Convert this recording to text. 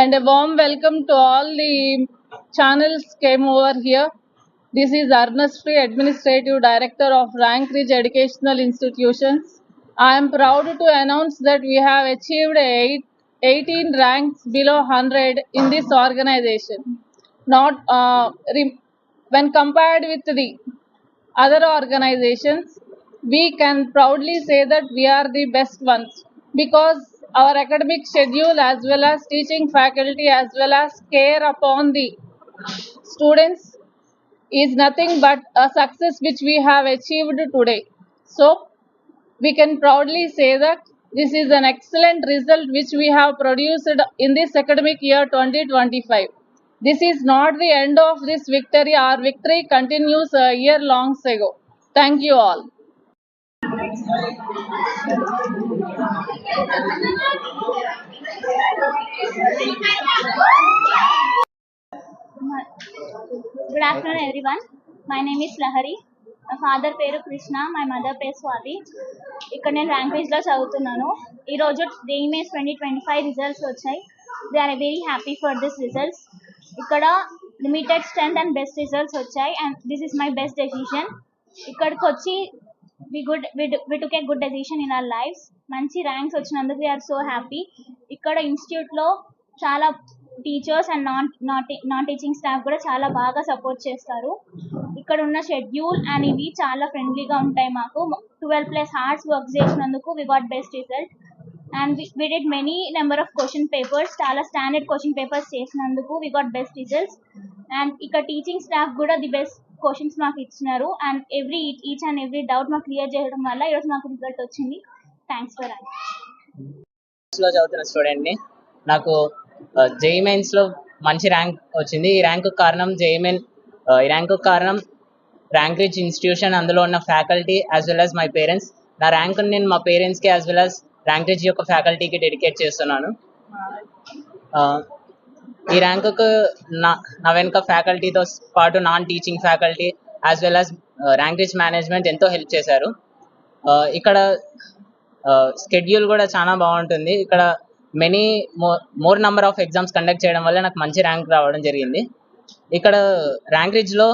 and a warm welcome to all the channels came over here. This is Ernest Free, Administrative Director of Rank Ridge Educational Institutions. I am proud to announce that we have achieved eight, 18 ranks below 100 in this organization. Not uh, when compared with the other organizations, we can proudly say that we are the best ones because our academic schedule as well as teaching faculty as well as care upon the students is nothing but a success which we have achieved today. So, we can proudly say that this is an excellent result which we have produced in this academic year 2025. This is not the end of this victory. Our victory continues a year long ago. Thank you all. Good afternoon everyone my name is Lahari మా father పేరు Krishna my mother పేరు స్వాతి ఇక్కడ నేను లాంగ్వేజ్లో లో చదువుతున్నాను. ఈరోజు DMS twenty twenty five results వచ్చాయి. They are very happy for this results ఇక్కడ limited strength and best results వచ్చాయి. And this is my best decision ఇక్కడికి వచ్చి we good we took a good decision in our life మంచి ranks వచ్చినందుకు we are so happy ఇక్కడ ఇన్స్టిట్యూట్లో చాలా teachers and non not non teaching staff కూడా చాలా బాగా సపోర్ట్ చేస్తారు. ఇక్కడ ఉన్న షెడ్యూల్ అండ్ ఇవి చాలా ఫ్రెండ్లీగా ఉంటాయి మాకు. ట్వెల్వ్ ప్లస్ హార్ట్స్ వర్క్ చేసినందుకు we got best result and we did many number of question papers చాలా స్టాండర్డ్ క్వశ్చన్ పేపర్స్ చేసినందుకు we got best results and ఇక్కడ టీచింగ్ స్టాఫ్ కూడా ది బెస్ట్ క్వశ్చన్స్ మాకు ఇచ్చినారు. And every each and every doubt మాకు clear చేయడం వల్ల ఈరోజు మాకు రిజల్ట్ వచ్చింది. థ్యాంక్స్ ఫర్లో చదువుతున్న స్టూడెంట్ని నాకు జేఈ మెయిన్స్లో మంచి ర్యాంక్ వచ్చింది. ఈ ర్యాంకు కారణం జేఈ మెయిన్ ఈ ర్యాంకు కారణం ర్యాంక్ రిచ్ ఇన్స్టిట్యూషన్ అందులో ఉన్న faculty as well as my parents నా ర్యాంక్ నేను మా పేరెంట్స్కి as well as rank rich యొక్క ఫ్యాకల్టీకి డెడికేట్ చేస్తున్నాను. ఈ ర్యాంకుకు నా నా వెనుక ఫ్యాకల్టీతో పాటు non teaching faculty as well as rank management ఎంతో హెల్ప్ చేశారు. Uh, ఇక్కడ uh, స్కెడ్యూల్ కూడా చాలా బాగుంటుంది. ఇక్కడ many more more number of exams conduct చేయడం వల్ల నాకు మంచి ర్యాంక్ రావడం జరిగింది. ఇక్కడ ర్యాంక్ రిజ్లో